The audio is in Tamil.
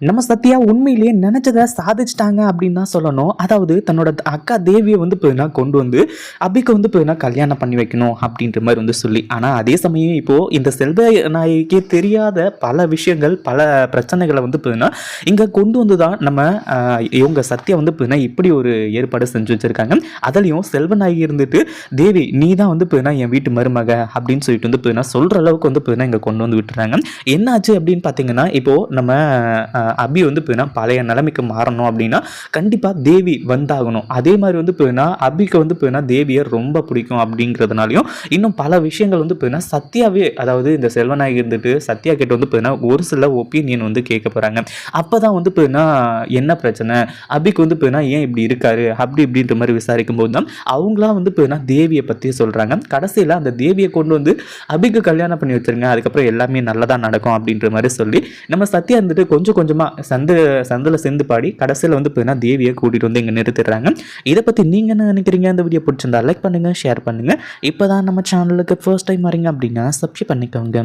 நம்ம சத்யா உண்மையிலேயே நினைச்சதை சாதிச்சிட்டாங்க அப்படின்னு தான் சொல்லணும். அதாவது தன்னோட அக்கா தேவியை வந்து போயினா கொண்டு வந்து அபிக்கு வந்து போயினா கல்யாணம் பண்ணி வைக்கணும் அப்படின்ற மாதிரி வந்து சொல்லி. ஆனால் அதே சமயம் இப்போது இந்த செல்வ நாயகே தெரியாத பல விஷயங்கள் பல பிரச்சனைகளை வந்து போயினா இங்கே கொண்டு வந்து தான் நம்ம இவங்க சத்யா வந்து போயினா இப்படி ஒரு ஏற்பாடு செஞ்சு வச்சுருக்காங்க. அதுலேயும் செல்வநாயகி இருந்துட்டு தேவி நீ தான் வந்து போயினா என் வீட்டு மருமக அப்படின்னு சொல்லிட்டு வந்து போயினா சொல்கிற அளவுக்கு வந்து போயினா இங்கே கொண்டு வந்து விட்டுறாங்க. என்னாச்சு அப்படின்னு பார்த்தீங்கன்னா இப்போது நம்ம அபி வந்து போயினா பழைய நிலைமைக்கு மாறணும் அப்படின்னா கண்டிப்பாக தேவி வந்தாகணும். அதே மாதிரி வந்து போயினா அபிக்கு வந்து போயினா தேவியை ரொம்ப பிடிக்கும் அப்படிங்கிறதுனாலையும் இன்னும் பல விஷயங்கள் வந்து போயினா சத்யாவே அதாவது இந்த செல்வநாயகி இருந்துட்டு சத்யா கிட்ட வந்து போயினா ஒரு சில ஒப்பீனியன் வந்து கேட்க போகிறாங்க அப்போ தான் வந்து போயினா என்ன பிரச்சனை? அபிக்கு வந்து போயினா ஏன் இப்படி இருக்காரு? அப்படி இப்படின்ற மாதிரி விசாரிக்கும் போது தான் அவங்களாம் வந்து போயினா தேவியை பற்றி சொல்கிறாங்க கடைசியில் அந்த தேவியை கொண்டு வந்து அபிக்கு கல்யாணம் பண்ணி வச்சிருங்க. அதுக்கப்புறம் எல்லாமே நல்லதாக நடக்கும் அப்படின்ற மாதிரி சொல்லி நம்ம சத்யா இருந்துட்டு கொஞ்சம் கொஞ்சம் கொஞ்சமாக சந்து சந்தில் சேர்ந்து பாடி கடைசியில் வந்து பார்த்தீங்கன்னா தேவியை கூட்டிகிட்டு வந்து இங்கே நிறுத்திடுறாங்க. இதை பற்றி நீங்கள் என்ன நினைக்கிறீங்க? இந்த வீடியோ பிடிச்சிருந்தா லைக் பண்ணுங்கள் ஷேர் பண்ணுங்கள் இப்போ தான் நம்ம சேனலுக்கு ஃபர்ஸ்ட் டைம் வரீங்க அப்படின்னா சப்ஸ்கிரைப் பண்ணிக்கோங்க.